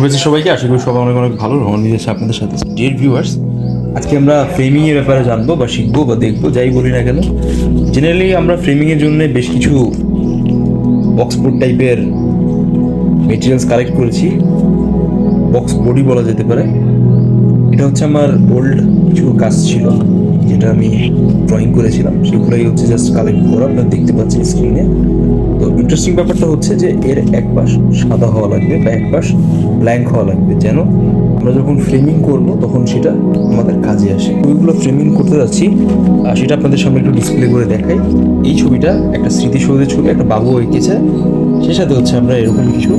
শুভেচ্ছা সবাইকে, আশা করি সবাই অনেক অনেক ভালো রহমান নিয়ে আপনাদের সাথে। ডিয়ার ভিউয়ার্স আজকে আমরা ফ্রেমিংয়ের ব্যাপারে জানব বা শিখব বা দেখব, যাই বলি না কেন। জেনারেলি আমরা ফ্রেমিংয়ের জন্য বেশ কিছু বক্সবোর্ড টাইপের মেটেরিয়ালস কালেক্ট করেছি। বক্স বডি বলা যেতে পারে। এটা হচ্ছে আমার ওল্ড কিছু কাজ ছিল। যেটা আমি ড্রয়িং করেছিলাম, সেগুলোই হচ্ছে জাস্ট কালেক্ট করা আপনারা দেখতে পাচ্ছেন স্ক্রিনে তো ইন্টারেস্টিং ব্যাপারটা হচ্ছে যে এর এক পাশ সাদা হওয়া লাগবে বা এক পাশ ব্ল্যাঙ্ক হওয়া লাগবে। যেন আমরা যখন ফ্রেমিং করব, তখন সেটা আমাদের কাজে আসে। ছবিগুলো ফ্রেমিং করতে যাচ্ছি, আর সেটা আপনাদের সামনে একটু ডিসপ্লে করে দেখাই। এই ছবিটা একটা স্মৃতিসৌধের ছবি, একটা বাবু এঁকেছে। সে সাথে হচ্ছে আমরা এরকম কিছু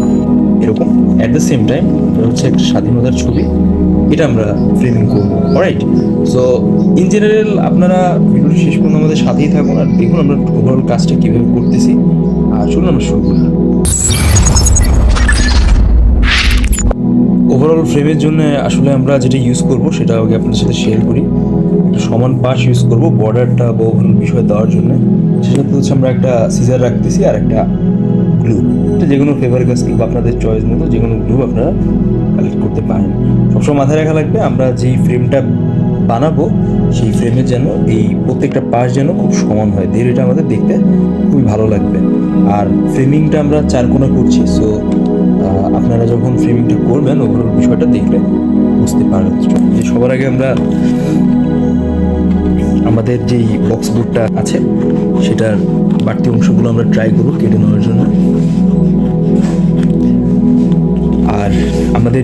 এরকম। অ্যাট দ্য সেম টাইম হচ্ছে একটা স্বাধীনতার ছবি। এটা আমরা ফ্রেমিং করব। রাইট সো ইন জেনারেল আপনারা ভিডিওটি শেষ পর্যন্ত আমাদের সাথেই থাকুন আর দেখুন আমরা ওভারঅল কাজটা কীভাবে করতেছি। আর চলুন আমরা শুরু করি। ওভারঅল ফ্রেমের জন্য আসলে আমরা যেটা ইউজ করব, সেটা আগে আপনার সাথে শেয়ার করি। সমান পাশ ইউজ করব বর্ডারটা বা ওভারঅল বিষয় দেওয়ার জন্য। সেটাতে হচ্ছে আমরা একটা সিজার রাখতেছি আর একটা গ্লু এটা যে কোনো ফেভার কাস্টিং বা আপনাদের চয়েস মতো যে কোনো গ্লু আপনারা কালেক্ট করতে পারেন। সবসময় মাথায় রাখা লাগবে, আমরা যেই ফ্রেমটা বানাবো, সেই ফ্রেমের যেন এই প্রত্যেকটা পাশ যেন খুব সমান হয়। দিয়ে এটা আমাদের দেখতে খুবই ভালো লাগবে। আর ফ্রেমিংটা আমরা চার কোণা করছি সো আপনারা যখন ফ্রেমিংটা করবেন ওভারঅল বিষয়টা দেখলে বুঝতে পারবেন। যে সবার আগে আমরা আমাদের যেই বক্স বোর্ডটা আছে, সেটার বাড়তি অংশগুলো আমরা ট্রাই করব কেটে নেওয়ার জন্য।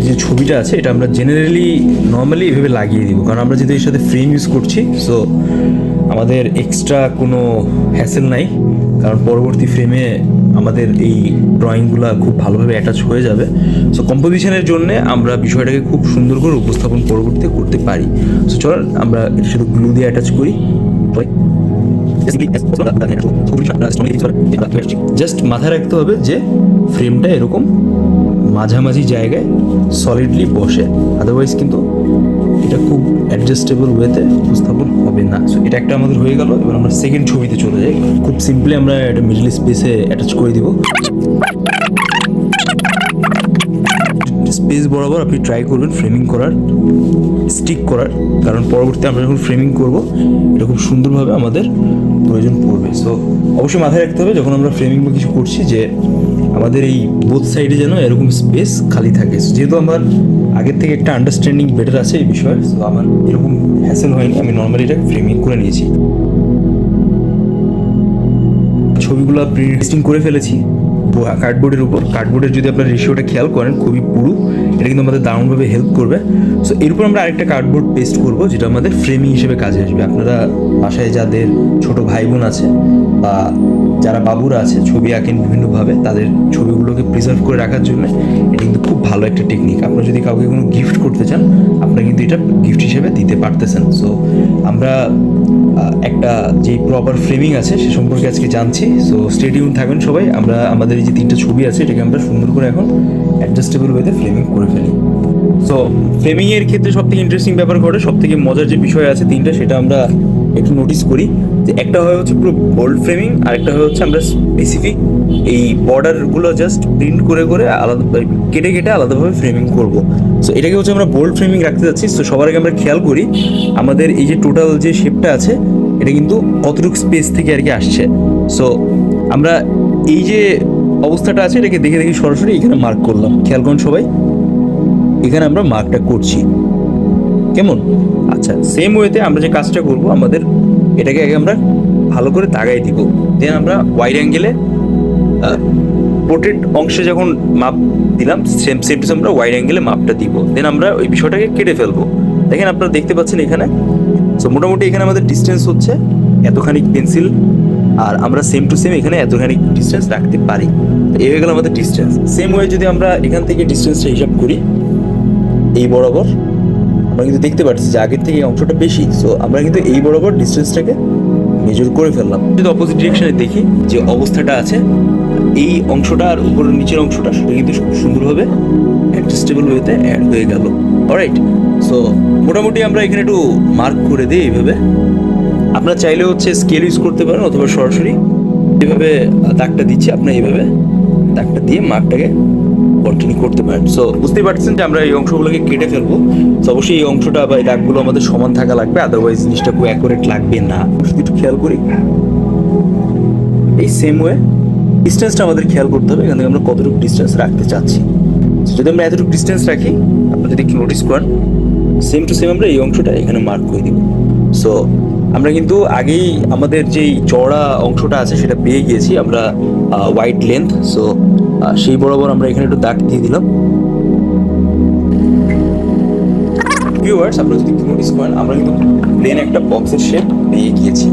যে ছবিটা আছে, এটা আমরা জেনারেলি নর্মালি এভাবে লাগিয়ে দিব। কারণ আমরা যেহেতু এর সাথে ফ্রেম ইউজ করছি সো আমাদের এক্সট্রা কোনো হ্যাসেল নাই। কারণ পরবর্তী ফ্রেমে আমাদের এই ড্রয়িংগুলো খুব ভালোভাবে অ্যাটাচ হয়ে যাবে। সো কম্পোজিশনের জন্য আমরা বিষয়টাকে খুব সুন্দর করে উপস্থাপন পরবর্তীতে করতে পারি। সো চল আমরা এটা শুধু গ্লু দিয়ে অ্যাটাচ করি। জাস্ট মাথায় রাখতে হবে যে ফ্রেমটা এরকম মাঝামাঝি জায়গায় সলিডলি বসে। আদারওয়াইজ কিন্তু এটা খুব অ্যাডজাস্টেবল ওয়েতে উপস্থাপন হবে না। সো এটা একটা আমাদের হয়ে গেল, এবার আমরা সেকেন্ড ছবিতে চলে যাই। খুব সিম্পলি আমরা একটা মিডল স্পেসে অ্যাটাচ করে দিব। স্পেস বরাবর আপনি ট্রাই করবেন ফ্রেমিং করার স্টিক করার। কারণ পরবর্তী আমরা যখন ফ্রেমিং করব, এটা খুব সুন্দরভাবে আমাদের প্রয়োজন পড়বে। সো অবশ্যই মাথায় রাখতে হবে, যখন আমরা ফ্রেমিং বা কিছু করছি যে আমাদের এই বোথ সাইডে যেন এরকম স্পেস খালি থাকে। যেহেতু আমার আগের থেকে একটা আন্ডারস্ট্যান্ডিং বেটার আছে এই বিষয়ে সো আমার এরকম হ্যাসেল হয়নি, আমি নর্মালি এটা ফ্রেমিং করে নিয়েছি। ছবিগুলো প্রিন্টিং করে ফেলেছি। কার্ডবোর্ডের উপর কার্ডবোর্ডের যদি আপনার রেশিওটা খেয়াল করেন খুবই পুরু। এটা কিন্তু আমাদের দারুণভাবে হেল্প করবে। সো এর উপর আমরা আরেকটা কার্ডবোর্ড পেস্ট করব, যেটা আমাদের ফ্রেমিং হিসেবে কাজে আসবে। আপনারা বাসায় যাদের ছোট ভাই বোন আছে বা যারা বাবুরা আছে, ছবি আঁকেন বিভিন্নভাবে, তাদের ছবিগুলোকে প্রিজার্ভ করে রাখার জন্য এটা কিন্তু খুব ভালো একটা টেকনিক আপনারা যদি কাউকে কোনো গিফট করতে চান, আপনারা কিন্তু এটা গিফট হিসেবে দিতে পারতেছেন। সো আমরা একটা যে প্রপার ফ্রেমিং আছে, সে সম্পর্কে আজকে জানছি। সো স্টেডিয়াম থাকবেন সবাই। আমরা, আমাদের এই যে তিনটা ছবি আছে, এটাকে আমরা সুন্দর করে এখন অ্যাডজাস্টেবল ওয়েতে ফ্রেমিং করে ফেলি। সো ফ্রেমিং এর ক্ষেত্রে সব থেকে ইন্টারেস্টিং ব্যাপার করে সব থেকে মজার যে বিষয় আছে তিনটা, সেটা আমরা একটু নোটিস করি। যে একটা হয় হচ্ছে পুরো বোল্ড ফ্রেমিং আর একটা হয় হচ্ছে আমরা স্পেসিফিক এই বর্ডারগুলো জাস্ট প্রিন্ট করে করে আলাদা কেটে কেটে আলাদাভাবে ফ্রেমিং করব। সো এটাকে হচ্ছে আমরা বোল্ড ফ্রেমিং রাখতে যাচ্ছি। তো সবার আগে আমরা খেয়াল করি, আমাদের এই যে টোটাল যে শেপটা আছে, এটা কিন্তু কতটুকু স্পেস থেকে আর কি আসছে। সো আমরা এই যে অবস্থাটা আছে, এটাকে দেখে দেখে সরাসরি এখানে মার্ক করলাম। খেয়াল করুন সবাই। এখানে আমরা মার্কটা করছি। কেমন? আচ্ছা সেম ওয়েতে আমরা যে কাজটা করব, আমাদের এটাকে আগে আমরা ভালো করে দাগাই দিব। দেন আমরা ওয়াইড অ্যাঙ্গেলে পোর্ট্রেট অংশে যখন মাপ দিলাম সেম সেম টু আমরা ওয়াইড অ্যাঙ্গেলে মাপটা দিব। দেন আমরা ওই বিষয়টাকে কেটে ফেলব। দেখেন আপনারা দেখতে পাচ্ছেন এখানে সো মোটামুটি এখানে আমাদের ডিস্টেন্স হচ্ছে এতখানি পেন্সিল আর আমরা সেম টু সেম এখানে এতখানি ডিস্টেন্স রাখতে পারি। এই হয়ে গেল আমাদের ডিস্টেন্স সেম ওয়ে যদি আমরা এখান থেকে ডিস্টেন্সটা হিসাব করি এই বরাবর আমরা কিন্তু দেখতে পাচ্ছি যে আগের থেকে এই অংশটা বেশি। সো আমরা কিন্তু এই বরাবর ডিস্টেন্সটাকে মেজর করে ফেললাম। যদি অপোজিট ডিরেকশনে দেখি যে অবস্থাটা আছে, এই অংশটা আর উপরের নিচের অংশটা সেটা কিন্তু খুব সুন্দরভাবে অ্যাডজাস্টেবল ওয়েতে অ্যাড হয়ে গেল। অলরাইট সো মোটামুটি আমরা এখানে একটু মার্ক করে দিই এইভাবে। আপনারা চাইলে হচ্ছে স্কেল ইউজ করতে পারেন অথবা সরাসরি। যেভাবে দাগটা দিচ্ছি, আপনার এইভাবে দাগটা দিয়ে মার্কটাকে কন্টিনিউ করতে পারেন। সো বুঝতেই পারছেন যে আমরা এই অংশগুলোকে কেটে ফেলব। তো অবশ্যই এই অংশটা বা এই দাগগুলো আমাদের সমান থাকা লাগবে আদারওয়াইজ জিনিসটা খুব অ্যাকুরেট লাগবে না। শুধু একটু খেয়াল করি। এই সেম ওয়ে ডিস্টেন্সটা আমাদের খেয়াল করতে হবে, এখান থেকে আমরা কতটুকু ডিস্টেন্স রাখতে চাচ্ছি। যদি আমরা এতটুকু ডিস্টেন্স রাখি, আপনি যদি একটু নোটিস করেন সেম টু সেম আমরা এই অংশটা এখানে মার্ক করে দিব। সো আমরা কিন্তু আগেই আমাদের যেই চওড়া অংশটা আছে সেটা পেয়ে গিয়েছি, আমরা হোয়াইট লেন্থ সো সেই বরাবর আমরা এখানে একটু দাগ দিয়ে দিলাম। ভিউয়ার্স আপনারা যদি নোটিস করেন, আমরা কিন্তু প্লেন একটা বক্সের শেপ পেয়ে গিয়েছি।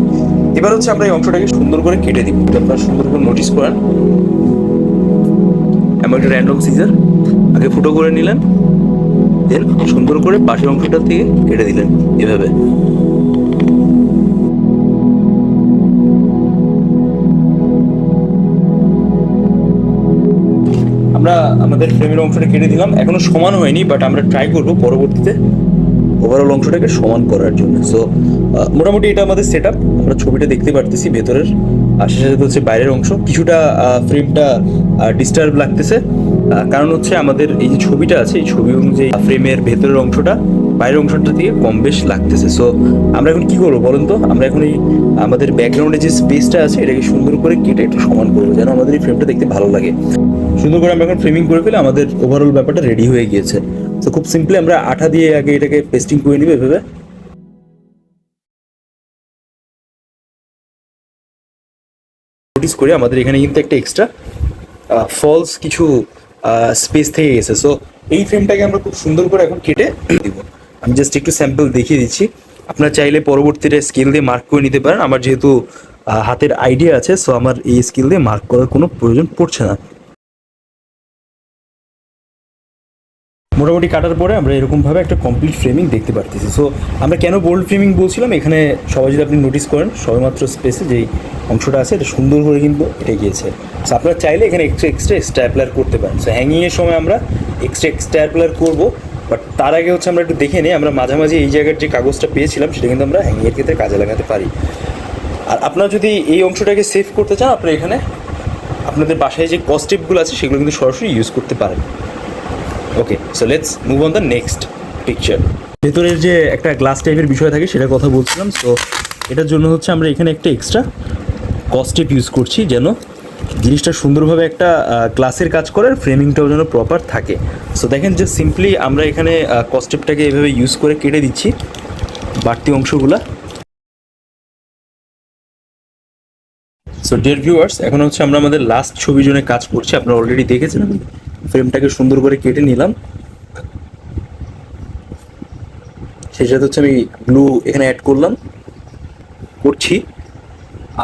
এবার হচ্ছে আমরা এই অংশটাকে সুন্দর করে কেটে দিব আপনারা সুন্দর করে নোটিস করেন, এমন একটা র্যান্ডম সিজার আগে ফুটো করে নিলেন দেন সুন্দর করে পাশের অংশটা থেকে কেটে দিলেন, এভাবে। আমরা আমাদের ফ্রেমের অংশটা কেটে দিলাম। এখনও সমান হয়নি বাট আমরা ট্রাই করব পরবর্তীতে ওভারঅল অংশটাকে সমান করার জন্য। সো মোটামুটি এটা আমাদের সেট আপ আমরা ছবিটা দেখতে পারতেছি, ভেতরের সাথে হচ্ছে বাইরের অংশ। কিছুটা ফ্রেমটা ডিস্টার্ব লাগতেছে। কারণ হচ্ছে আমাদের এই যে ছবিটা আছে, এই ছবি অনুযায়ী ফ্রেমের ভেতরের অংশটা বাইরের অংশটা দিয়ে কম বেশ লাগতেছে। সো আমরা এখন কি করব বলুন তো? আমরা এখন এই আমাদের ব্যাকগ্রাউন্ডে যে স্পেসটা আছে, এটাকে সুন্দর করে কেটে একটু সমান করব, যেন আমাদের এই ফ্রেমটা দেখতে ভালো লাগে। সুন্দর করে আমরা এখন ফ্রেমিং করে ফেলে আমাদের ওভারঅল ব্যাপারটা রেডি হয়ে গিয়েছে। তো খুব সিম্পলি আমরা আঠা দিয়ে আগে এটাকে পেস্টিং করে নিবে এভাবে। নোটিস করে আমাদের এখানে কিন্তু একটা এক্সট্রা ফলস কিছু স্পেস থেকে গেছে। সো এই ফ্রেমটাকে আমরা খুব সুন্দর করে এখন কেটে দিব। আমি জাস্ট একটু স্যাম্পল দেখিয়ে দিচ্ছি। আপনারা চাইলে পরবর্তীতে স্কেল দিয়ে মার্ক করে নিতে পারেন। আমার যেহেতু হাতের আইডিয়া আছে সো আমার এই স্কেল দিয়ে মার্ক করার কোনো প্রয়োজন পড়ছে না। মোটামুটি কাটার পরে আমরা এরকমভাবে একটা কমপ্লিট ফ্রেমিং দেখতে পারতেছি। সো আমরা কেন বোল্ড ফ্রেমিং বলছিলাম? এখানে সবাই যদি আপনি নোটিস করেন, সবেমাত্র স্পেসে যেই অংশটা আছে, এটা সুন্দর করে কিন্তু এটা গিয়েছে। সো আপনারা চাইলে এখানে এক্সট্রা এক্সট্রা স্ট্যাপলার করতে পারেন। সো হ্যাঙ্গিংয়ের সময় আমরা এক্সট্রা স্ট্যাপলার করব। বাট তার আগে হচ্ছে আমরা একটু দেখে নিই, আমরা মাঝামাঝি এই জায়গার যে কাগজটা পেয়েছিলাম, সেটা কিন্তু আমরা হ্যাঙ্গিংয়ের ক্ষেত্রে কাজে লাগাতে পারি। আর আপনারা যদি এই অংশটাকে সেভ করতে চান, আপনারা এখানে আপনাদের বাসায় যে কস্টেপগুলো আছে, সেগুলো কিন্তু সরাসরি ইউজ করতে পারেন। Okay so let's move on the next picture ভেতরের যে একটা গ্লাস টাইপের বিষয় থাকে সেটা কথা বলছিলাম। সো এটার জন্য হচ্ছে আমরা এখানে একটা এক্সট্রা কস্টেপ ইউজ করছি যেন জিনিসটা সুন্দরভাবে একটা ক্লাসের কাজ করে, আর ফ্রেমিংটাও যেন প্রপার থাকে। সো দেখেন যে সিম্পলি আমরা এখানে কস্টেপটাকে এভাবে ইউজ করে কেটে দিচ্ছি, বাড়তি অংশগুলা। সো ডিয়ার ভিউয়ার্স এখন হচ্ছে আমরা আমাদের লাস্ট ছবির জন্য কাজ করছি, আপনারা অলরেডি দেখেছেন আমি ফ্রেমটাকে সুন্দর করে কেটে নিলাম। সেই সাথে হচ্ছে আমি ব্লু এখানে অ্যাড করলাম, করছি।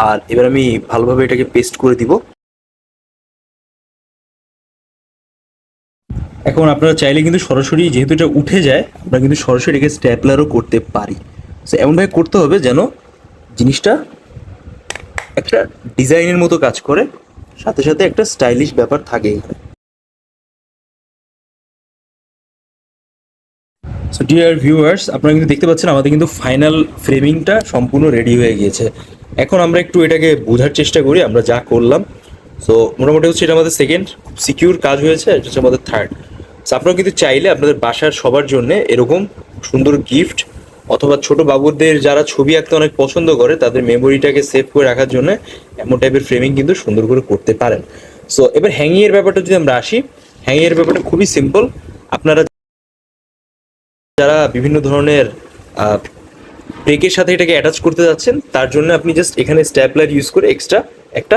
আর এবার আমি ভালোভাবে এটাকে পেস্ট করে দিব। এখন আপনারা চাইলে কিন্তু সরাসরি যেহেতু এটা উঠে যায়, আমরা কিন্তু সরাসরি এটাকে স্ট্যাপলারও করতে পারি। সো এমনভাবে করতে হবে যেন জিনিসটা একটা ডিজাইনের মতো কাজ করে, সাথে সাথে একটা স্টাইলিশ ব্যাপার থাকে সো ডিয়ার ভিউয়ার্স আপনারা কিন্তু দেখতে পাচ্ছেন আমাদের কিন্তু ফাইনাল ফ্রেমিংটা সম্পূর্ণ রেডি হয়ে গিয়েছে। এখন আমরা একটু এটাকে বোঝার চেষ্টা করি, আমরা যা করলাম। সো মোটামুটি হচ্ছে এটা আমাদের সেকেন্ড খুব সিকিউর কাজ হয়েছে, এটা হচ্ছে আমাদের থার্ড সো আপনারা কিন্তু চাইলে আপনাদের বাসার সবার জন্য এরকম সুন্দর গিফট অথবা ছোট বাবুদের যারা ছবি আঁকতে অনেক পছন্দ করে, তাদের মেমোরিটাকে সেভ করে রাখার জন্য এমন টাইপের ফ্রেমিং কিন্তু সুন্দর করে করতে পারেন। সো এবার হ্যাঙ্গিং এর ব্যাপারটা যদি আমরা আসি হ্যাঙ্গিং এর ব্যাপারটা খুবই সিম্পল আপনারা যারা বিভিন্ন ধরনের ব্রেকের সাথে এটাকে অ্যাটাচ করতে যাচ্ছেন, তার জন্য আপনি জাস্ট এখানে স্ট্যাপলার ইউজ করে এক্সট্রা একটা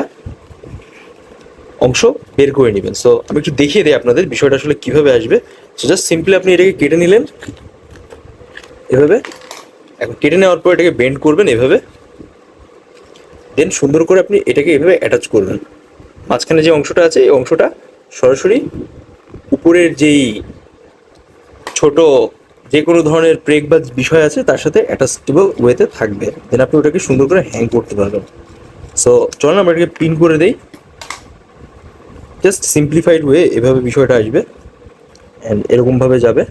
অংশ বের করে নেবেন। সো আমি একটু দেখিয়ে দিই আপনাদের বিষয়টা আসলে কীভাবে আসবে। সো জাস্ট সিম্পলি আপনি এটাকে কেটে নিলেন। এভাবে। এখন কেটে নেওয়ার পর এটাকে বেন্ড করবেন এভাবে। দেন সুন্দর করে আপনি এটাকে এভাবে অ্যাটাচ করবেন। মাঝখানে যে অংশটা আছে, এই অংশটা সরাসরি উপরের যেই ছোট যে কোনো ধরনের ব্রেক বা বিষয় আছে, তার সাথে অ্যাটাচটেবল ওয়েতে থাকবে। দেন আপনি ওটাকে সুন্দর করে হ্যাং করতে পারবেন। সো চলুন আমরা এটাকে পিন করে দেই। জাস্ট সিম্পলিফাইড ওয়ে এভাবে বিষয়টা আসবে অ্যান্ড এরকমভাবে যাবে।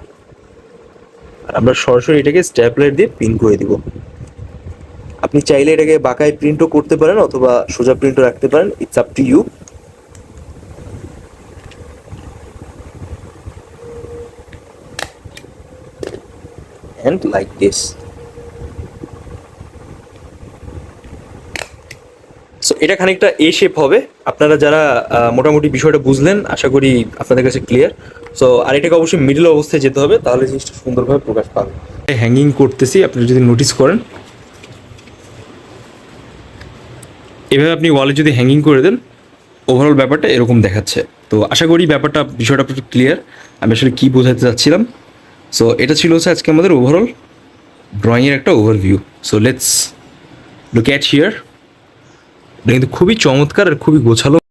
আর আমরা সরাসরি এটাকে স্ট্যাপলাইট দিয়ে পিন করে দিব। আপনি চাইলে এটাকে বাঁকায় প্রিন্টও করতে পারেন অথবা সোজা প্রিন্টও রাখতে পারেন। It's up to you and like this so এটা খানিকটা এ শেপ হবে। আপনারা যারা মোটামুটি বিষয়টা বুঝলেন, আশা করি আপনাদের কাছে ক্লিয়ার সো আর এটাকে অবশ্যই মিডল অবস্থায় যেতে হবে, তাহলে জিনিসটা সুন্দরভাবে প্রকাশ পাবে। হ্যাঙ্গিং করতেছি, আপনি যদি নোটিস করেন। এভাবে আপনি ওয়ালে যদি হ্যাঙ্গিং করে দেন ওভারঅল ব্যাপারটা এরকম দেখাচ্ছে। তো, আশা করি ব্যাপারটা, বিষয়টা ক্লিয়ার আমি আসলে কী বোঝাতে চাচ্ছিলাম সো এটা ছিল হচ্ছে আজকে আমাদের ওভারঅল ড্রয়িংয়ের একটা overview so let's look at here এটা কিন্তু খুবই চমৎকার আর খুবই গোছালো